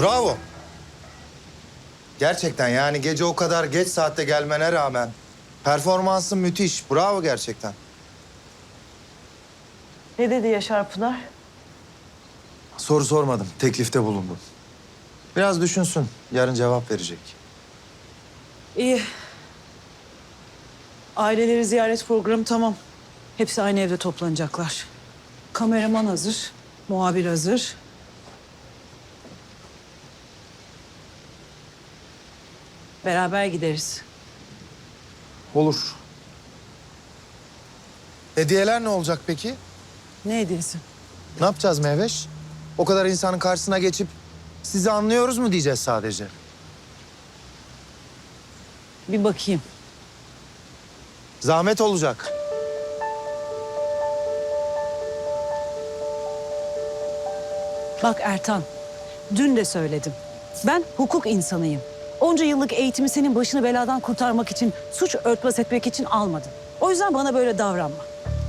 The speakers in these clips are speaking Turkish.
Bravo. Gerçekten yani gece o kadar geç saatte gelmene rağmen performansın müthiş. Bravo gerçekten. Ne dedi Yaşar Pınar? Soru sormadım. Teklifte bulundum. Biraz düşünsün. Yarın cevap verecek. İyi. Aileleri ziyaret programı tamam. Hepsi aynı evde toplanacaklar. Kameraman hazır, muhabir hazır. Beraber gideriz. Olur. Hediyeler ne olacak peki? Ne hediyesi? Ne yapacağız Mehveş? O kadar insanın karşısına geçip sizi anlıyoruz mu diyeceğiz sadece. Bir bakayım. Zahmet olacak. Bak Ertan, dün de söyledim. Ben hukuk insanıyım. Onca yıllık eğitimi senin başını beladan kurtarmak için, suç örtbas etmek için almadım. O yüzden bana böyle davranma.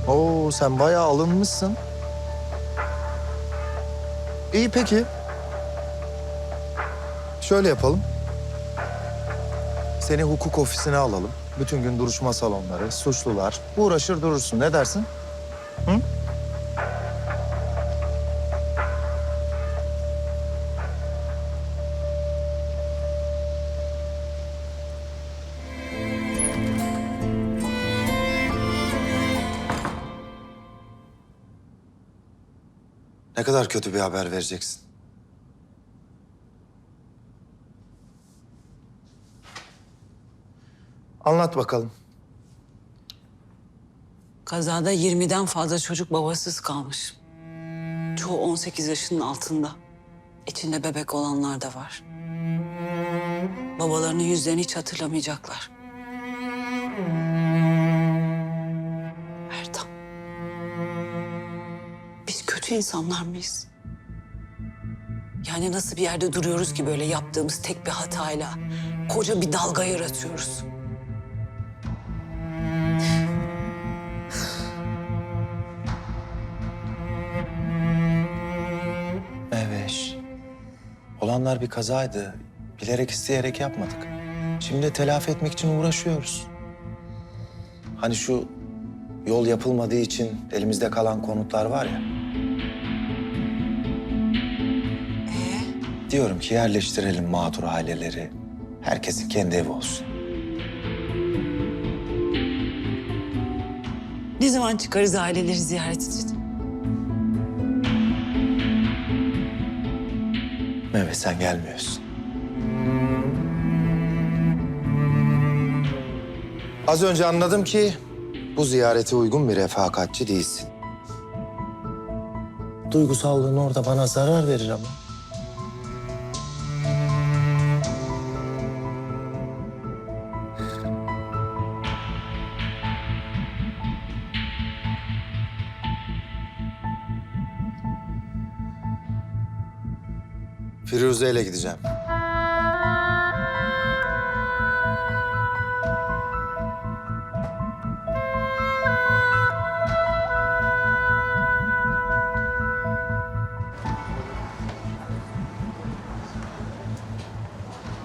Oo sen bayağı alınmışsın. İyi peki. Şöyle yapalım. Seni hukuk ofisine alalım. Bütün gün duruşma salonları, suçlular. Uğraşır durursun. Ne dersin? Hı? Ne kadar kötü bir haber vereceksin. Anlat bakalım. Kazada 20'den fazla çocuk babasız kalmış. Çoğu 18 yaşının altında. İçinde bebek olanlar da var. Babalarının yüzlerini hiç hatırlamayacaklar. Kötü insanlar mıyız? Yani nasıl bir yerde duruyoruz ki böyle yaptığımız tek bir hatayla koca bir dalga yaratıyoruz? Meveş. Olanlar bir kazaydı. Bilerek isteyerek yapmadık. Şimdi telafi etmek için uğraşıyoruz. Hani şu yol yapılmadığı için elimizde kalan konutlar var ya. Diyorum ki yerleştirelim mağdur aileleri. Herkesin kendi evi olsun. Ne zaman çıkarız aileleri ziyaret için? Mehmet sen gelmiyorsun. Az önce anladım ki bu ziyarete uygun bir refakatçi değilsin. Duygusallığın orada bana zarar verir ama. Firuze ile gideceğim.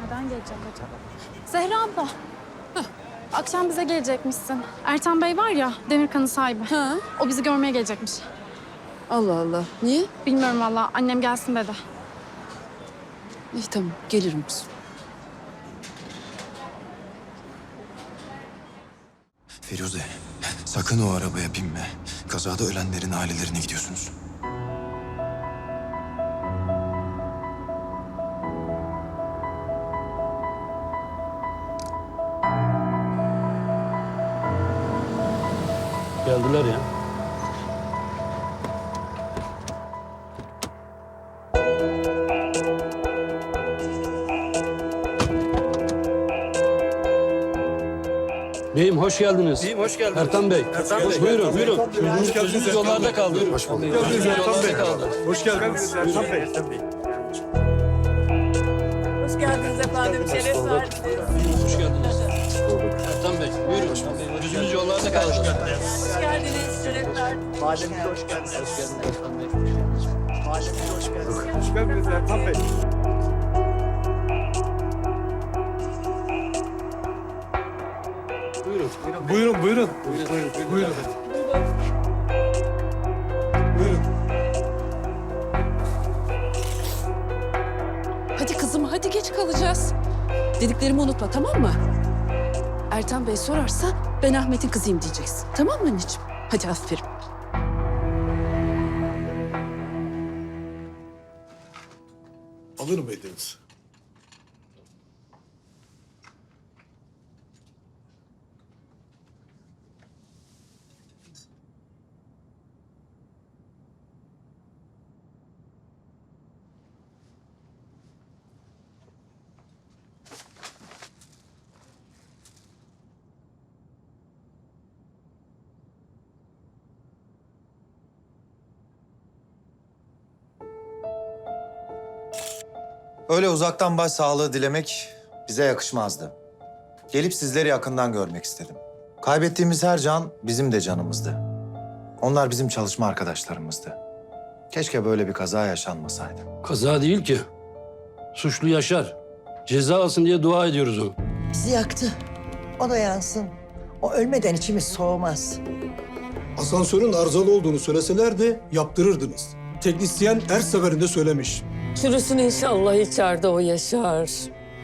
Neden gelecek acaba? Zehra abla. Akşam bize gelecekmişsin. Ertan Bey var ya, Demirkan'ın sahibi. O bizi görmeye gelecekmiş. Allah Allah. Niye? Bilmiyorum valla, annem gelsin dedi. İyi tamam. Gelirim kızım. Firuze, sakın o arabaya binme. Kazada ölenlerin ailelerine gidiyorsunuz. Hoş geldiniz. Beyim hoş geldiniz. Ertan Bey. Ertan Bey. Buyurun, buyurun. Gözünüz, gözünüz yollarda kaldı. Hoş bulduk. Gözünüz yollarda kaldı. Hoş geldiniz Ertan Bey. Ertan Bey. Hoş geldiniz efendim. Şeref verdiniz. Hoş geldiniz. Ertan Bey, buyurun. Gözünüz yollarda kaldı. Hoş geldiniz. Şeref verdiniz. Mahallemize hoş geldiniz. Hoş geldiniz Ertan Bey. Mahallemize hoş geldiniz. Hoş geldiniz Ertan Bey. Buyurun, buyurun. Buyurun. Buyurun. Buyurun. Hadi kızım hadi geç kalacağız. Dediklerimi unutma tamam mı? Ertan Bey sorarsa ben Ahmet'in kızıyım diyeceksin. Tamam mı anneciğim? Hadi aferin. Alır mıydınız? Öyle uzaktan baş sağlığı dilemek bize yakışmazdı. Gelip sizleri yakından görmek istedim. Kaybettiğimiz her can bizim de canımızdı. Onlar bizim çalışma arkadaşlarımızdı. Keşke böyle bir kaza yaşanmasaydı. Kaza değil ki. Suçlu yaşar. Ceza alsın diye dua ediyoruz onu. Bizi yaktı. O da yansın. O ölmeden içimiz soğumaz. Asansörün arızalı olduğunu söyleselerdi yaptırırdınız. Teknisyen her seferinde söylemiş. Çürüsün inşallah içeride o Yaşar.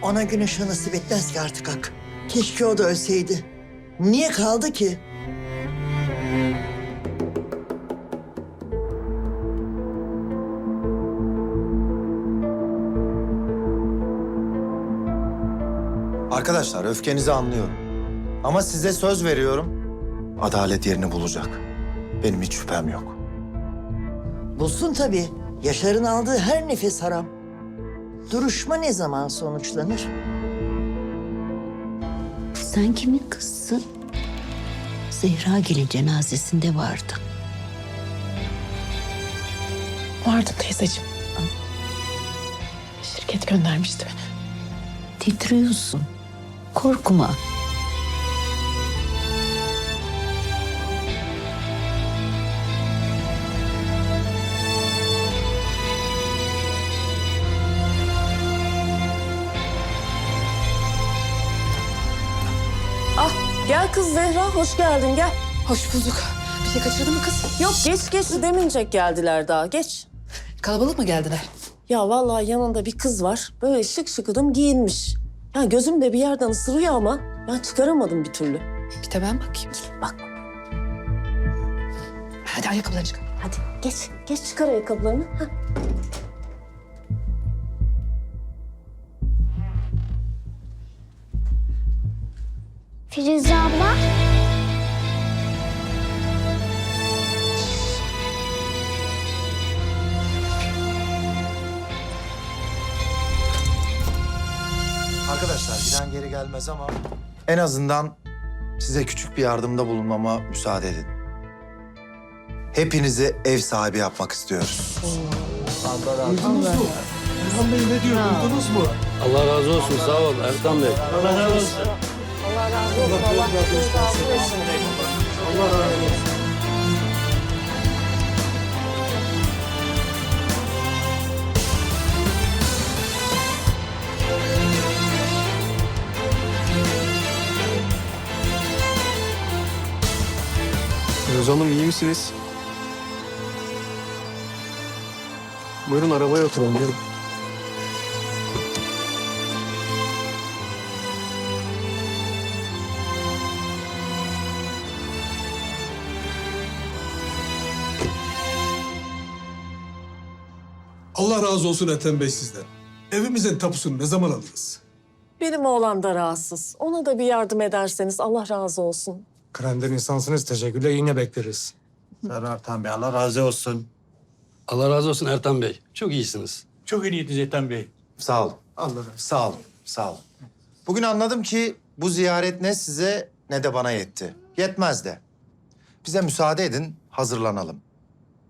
Ona gün ışığı nasip etmez ki artık Hak. Keşke o da ölseydi. Niye kaldı ki? Arkadaşlar öfkenizi anlıyorum. Ama size söz veriyorum. Adalet yerini bulacak. Benim hiç şüphem yok. Bulsun tabii. Yaşar'ın aldığı her nefes haram. Duruşma ne zaman sonuçlanır? Sen kimin kızsın? Zehra gelin cenazesinde vardın. Vardı teyzeciğim. Şirket göndermişti beni. Titriyorsun. Korkma. Hoş geldin gel. Hoş bulduk. Bir şey kaçırdın mı kız? Yok geç geç demincek geldiler daha geç. Kalabalık mı geldiler? Ya vallahi yanında bir kız var böyle şık şıkıdım giyinmiş. Ya gözüm de bir yerden ısırıyor ama ben çıkaramadım bir türlü. Bir de ben bakayım. Bak Hadi ayakkabıları çıkar. hadi geç geç çıkar ayakkabılarını. Hah. Firuze abla. Gelmez ama en azından size küçük bir yardımda bulunmama müsaade edin. Hepinizi ev sahibi yapmak istiyoruz. Duydunuz mu? Erhan Bey ne diyor duydunuz mu? Allah razı olsun. Sağ ol Ertan Bey. Allah razı olsun. Allah razı olsun. Allah razı olsun. Allah razı olsun. Firuze Hanım iyi misiniz? Buyurun arabaya oturalım. Gelin. Allah razı olsun Ethem Bey sizden. Evimizin tapusunu ne zaman alırız? Benim oğlan da rahatsız. Ona da bir yardım ederseniz Allah razı olsun. Krender insansınız. Teşekkürler. Yine bekleriz. Ertan Bey, Allah razı olsun. Allah razı olsun Ertan Bey. Çok iyisiniz. Çok iyi Ertan Bey. Sağ olun. Allah razı olsun. Sağ olun. Sağ olun. Bugün anladım ki bu ziyaret ne size ne de bana yetti. Yetmez de. Bize müsaade edin, hazırlanalım.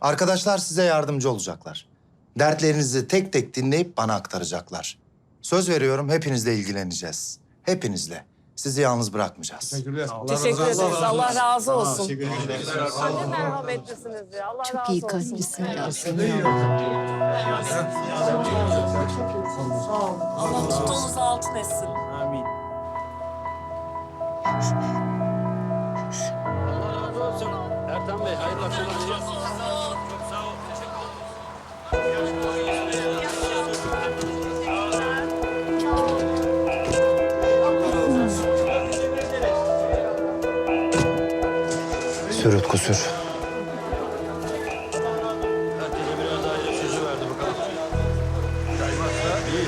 Arkadaşlar size yardımcı olacaklar. Dertlerinizi tek tek dinleyip bana aktaracaklar. Söz veriyorum hepinizle ilgileneceğiz. Hepinizle. Sizi yalnız bırakmayacağız. Teşekkür ederiz. Allah razı olsun. Ne merhametlisiniz ya. Allah Çok iyi razı olsun. kalplisin Yasemin. Allah tuttuğunuz altın etsin. Amin. Allah razı olsun. Ertan Bey hayırlı akşamlar. Sürüt kusur. Herkese biraz aile sözü verdi bakalım. Kaymazsa iyi.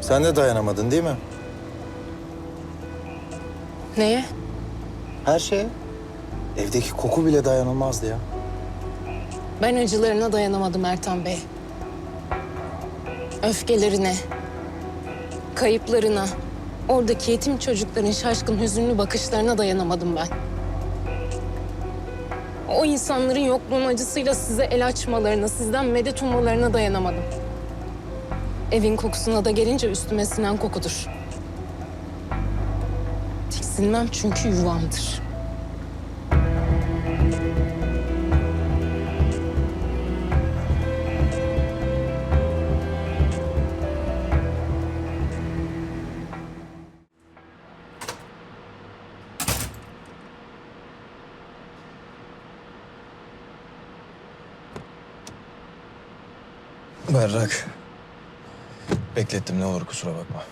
Sen de dayanamadın değil mi? Neye? Her şeye. Evdeki koku bile dayanılmazdı ya. Ben acılarına dayanamadım Ertan Bey. Öfkelerine, kayıplarına, oradaki yetim çocukların şaşkın hüzünlü bakışlarına dayanamadım ben. O insanların yokluğun acısıyla size el açmalarına, sizden medet ummalarına dayanamadım. Evin kokusuna da gelince üstüme sinen kokudur. Tiksinmem çünkü yuvamdır. Berrak. Beklettim ne olur kusura bakma.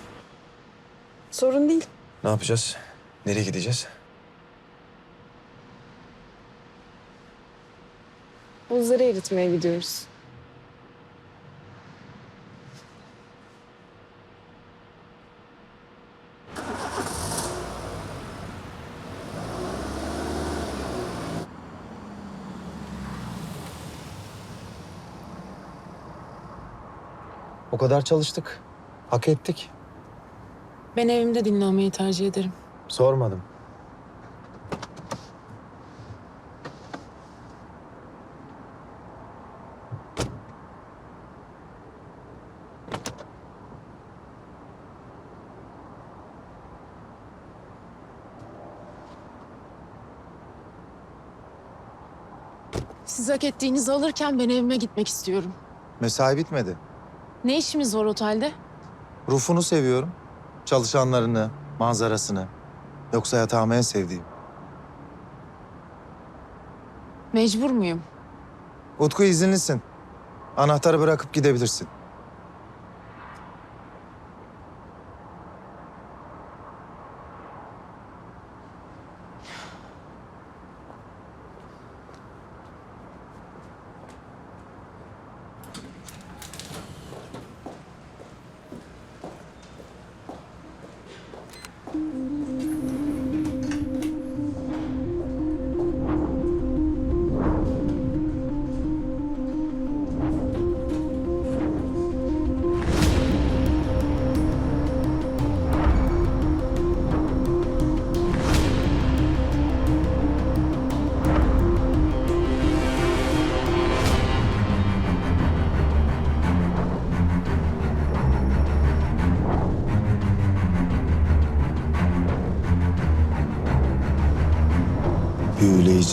Sorun değil. Ne yapacağız? Nereye gideceğiz? Buzları eritmeye gidiyoruz. Kadar çalıştık. Hak ettik. Ben evimde dinlenmeyi tercih ederim. Sormadım. Siz hak ettiğinizi alırken ben evime gitmek istiyorum. Mesai bitmedi. Ne işimiz var otelde? Rufunu seviyorum. Çalışanlarını, manzarasını. Yoksa yatağımı en sevdiğim. Mecbur muyum? Utku izinlisin. Anahtarı bırakıp gidebilirsin.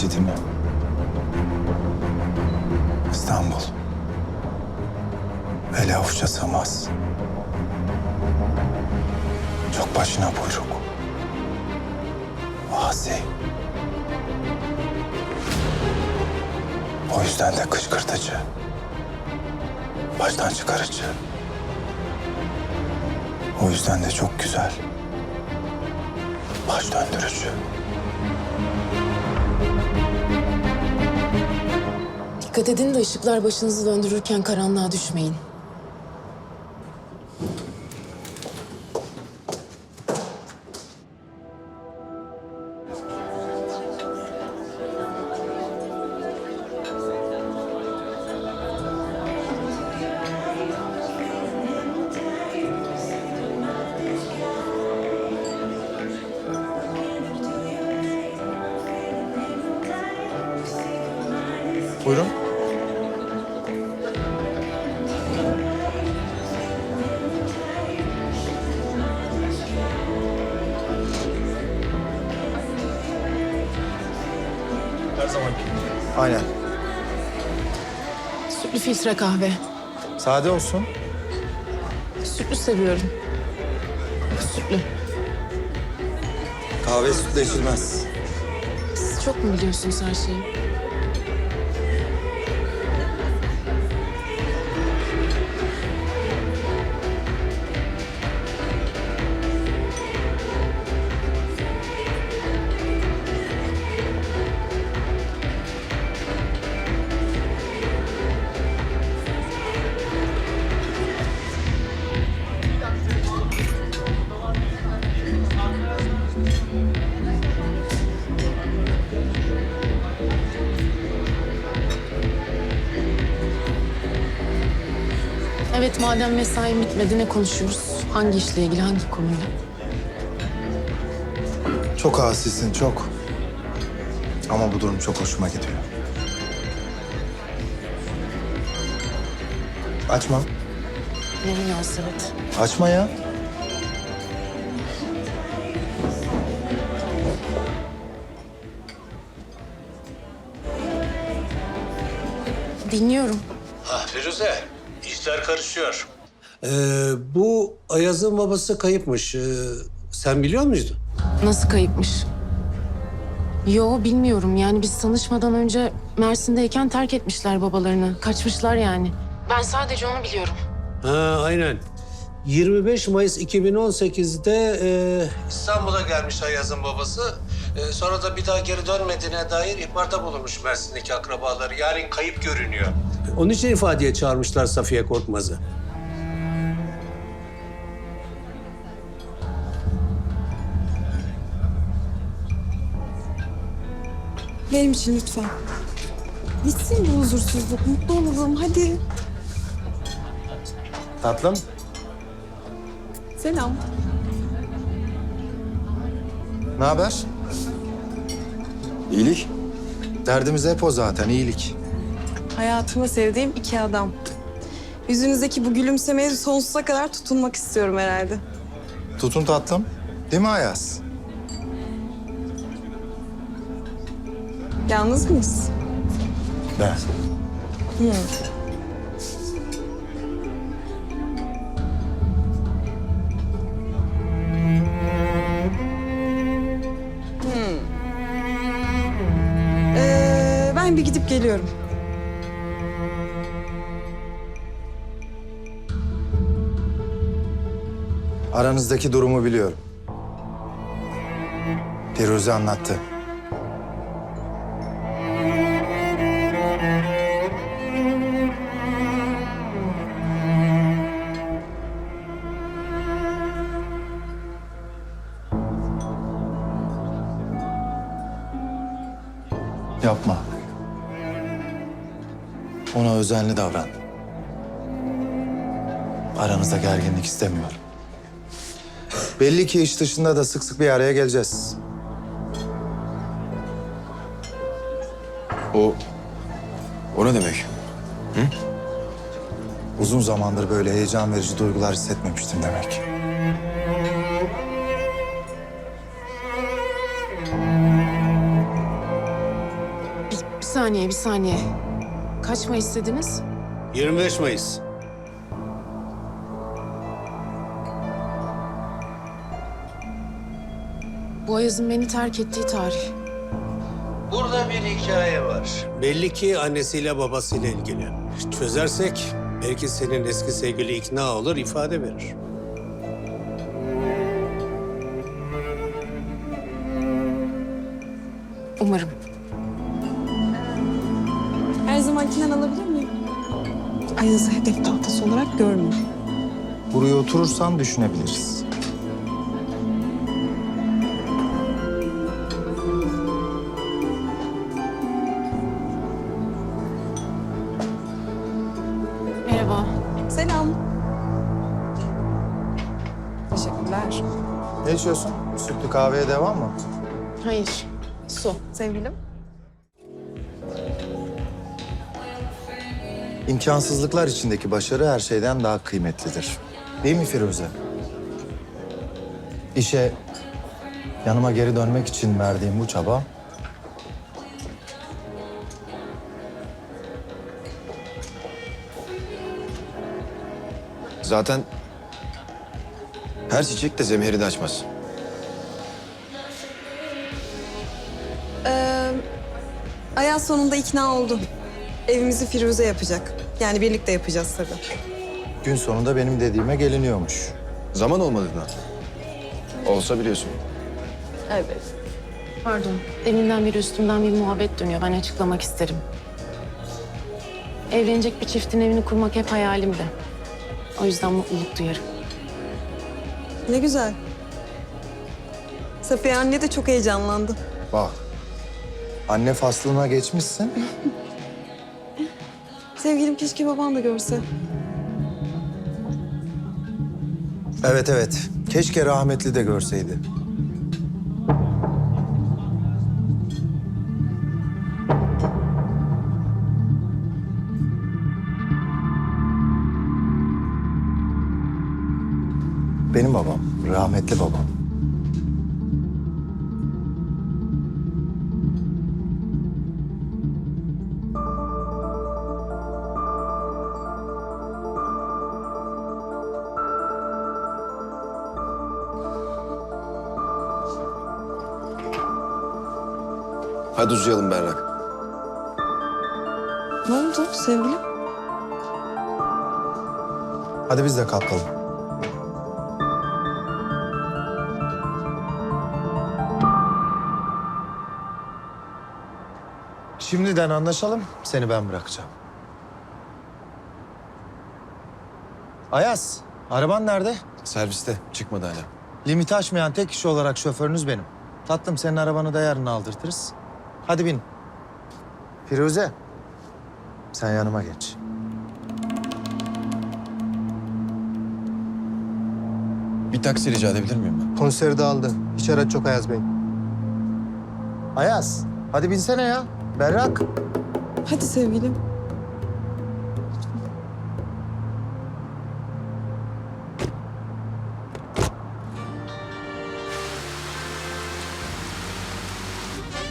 Mi? İstanbul. Ele avuça sığmaz. Çok başına buyruk. Asi. O yüzden de kışkırtıcı. Baştan çıkarıcı. O yüzden de çok güzel. Baş döndürücü. Dikkat edin de ışıklar başınızı döndürürken karanlığa düşmeyin. Filtre kahve. Sade olsun. Sütlü seviyorum. Sütlü. Kahve sütle içilmez. Siz çok mu biliyorsunuz her şeyi? Madem mesain bitmedi ne konuşuyoruz? Hangi işle ilgili, hangi konuyla? Çok asisin çok. Ama bu durum çok hoşuma gidiyor. Açma. Ne münasebet. Açma ya. Dinliyorum. Ah Firuze, işler karışıyor. Ee, bu Ayaz'ın babası kayıpmış. Ee, sen biliyor muydun? Nasıl kayıpmış? Yo bilmiyorum. Yani biz tanışmadan önce Mersin'deyken terk etmişler babalarını. Kaçmışlar yani. Ben sadece onu biliyorum. Ha, aynen. 25 Mayıs 2018'de e, İstanbul'a gelmiş Ayaz'ın babası. E, sonra da bir daha geri dönmediğine dair ihbarda bulunmuş Mersin'deki akrabaları. Yarın kayıp görünüyor. Onun için ifadeye çağırmışlar Safiye Korkmaz'ı. Benim için lütfen. Bitsin bu huzursuzluk. Mutlu olurum. Hadi. Tatlım. Selam. Ne haber? İyilik. Derdimiz hep o zaten, iyilik. Hayatımda sevdiğim iki adam. Yüzünüzdeki bu gülümsemeye sonsuza kadar tutunmak istiyorum herhalde. Tutun tatlım. Değil mi Ayaz? Yalnız mıyız? Ben. Ee, ben bir gidip geliyorum. Aranızdaki durumu biliyorum. Firuze anlattı. Yapma. Ona özenli davran. Aranızda gerginlik istemiyorum. Belli ki iş dışında da sık sık bir araya geleceğiz. O... O ne demek? Uzun zamandır böyle heyecan verici duygular hissetmemiştim demek. Bir, bir saniye, bir saniye. Kaçma istediniz? 25 Mayıs. Bu Ayaz'ın beni terk ettiği tarih. Burada bir hikaye var. Belli ki annesiyle babasıyla ilgili. Çözersek belki senin eski sevgili ikna olur, ifade verir. Umarım. Her zamankinden alabilir miyim? Ayaz'ı hedef tahtası olarak görmeyin. Buraya oturursan düşünebiliriz. İçiyorsun? Sütlü kahveye devam mı? Hayır. Su. Sevgilim. İmkansızlıklar içindeki başarı her şeyden daha kıymetlidir. Değil mi Firuze? İşe yanıma geri dönmek için verdiğim bu çaba Zaten Ters çiçek de zemheri de açmaz. Ee, Ayaz sonunda ikna oldu. Evimizi Firuze yapacak. Yani birlikte yapacağız tabii. Gün sonunda benim dediğime geliniyormuş. Zaman olmadı olmadığından. Olsa biliyorsun. Evet. Pardon. Deminden beri üstümden bir muhabbet dönüyor. Ben açıklamak isterim. Evlenecek bir çiftin evini kurmak hep hayalimdi. O yüzden mutluluk duyarım. Ne güzel. Safiye anne de çok heyecanlandı. Bak. Anne faslına geçmişsin. Sevgilim keşke baban da görse. Evet evet. Keşke rahmetli de görseydi. Benim babam, rahmetli babam. Hadi uzayalım Berrak. Ne oldu sevgilim? Hadi biz de kalkalım. Şimdiden anlaşalım, seni ben bırakacağım. Ayaz, araban nerede? Serviste çıkmadı hala. Limiti aşmayan tek kişi olarak şoförünüz benim. Tatlım senin arabanı da yarın aldırtırız. Hadi bin. Firuze, sen yanıma geç. Bir taksi rica edebilir miyim ben? Konseri aldı. Hiç araç çok Ayaz Bey. Ayaz, hadi binsene ya. Berrak. Hadi sevgilim.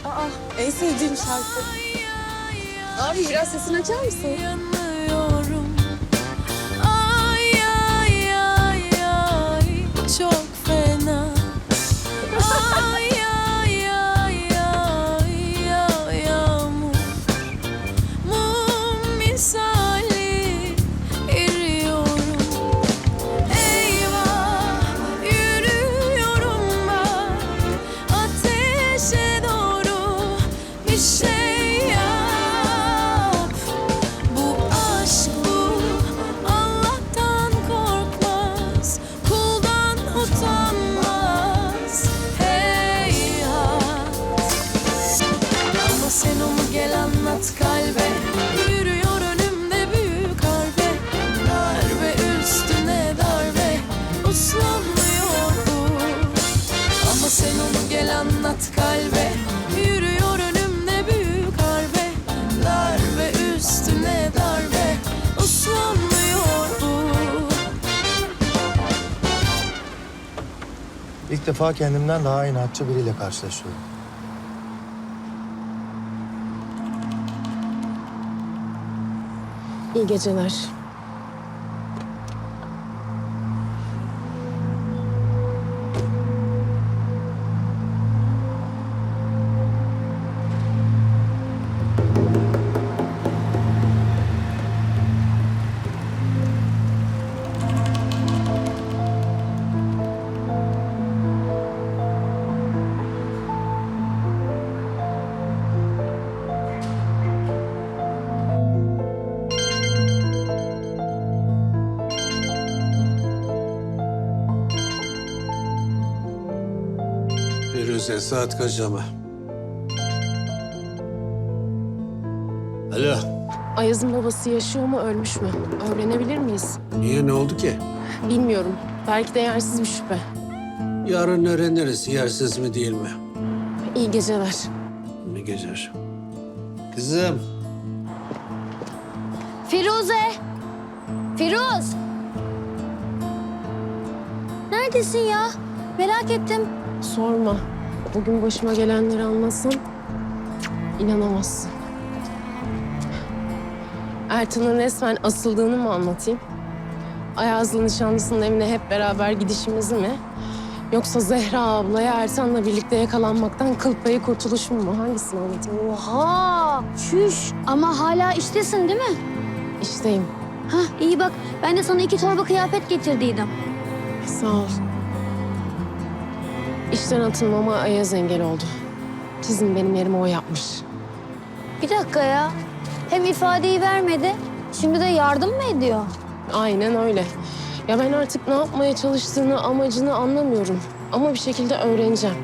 Aa, en sevdiğim şarkı. Abi biraz sesini açar mısın? Yanıyorum. Ay ay ay ay çok İlk defa kendimden daha inatçı biriyle karşılaşıyorum. İyi geceler. Firuze saat kaç ama? Alo. Ayaz'ın babası yaşıyor mu, ölmüş mü? Öğrenebilir miyiz? Niye ne oldu ki? Bilmiyorum. Belki de yersiz bir şüphe. Yarın öğreniriz yersiz mi değil mi? İyi geceler. Ne geceler? Kızım. Firuze! Firuz! Neredesin ya? Merak ettim. Sorma. Bugün başıma gelenleri anlatsam inanamazsın. Ertan'ın resmen asıldığını mı anlatayım? Ayaz'la nişanlısının evine hep beraber gidişimizi mi? Yoksa Zehra ablaya Ertan'la birlikte yakalanmaktan kıl payı kurtuluşum mu? Hangisini anlatayım? Oha! Şüş! Ama hala iştesin değil mi? İşteyim. Hah iyi bak ben de sana iki torba kıyafet getirdiydim. Sağ ol. İşten atılmama Ayaz engel oldu. Çizim benim yerime o yapmış. Bir dakika ya. Hem ifadeyi vermedi, şimdi de yardım mı ediyor? Aynen öyle. Ya ben artık ne yapmaya çalıştığını, amacını anlamıyorum. Ama bir şekilde öğreneceğim.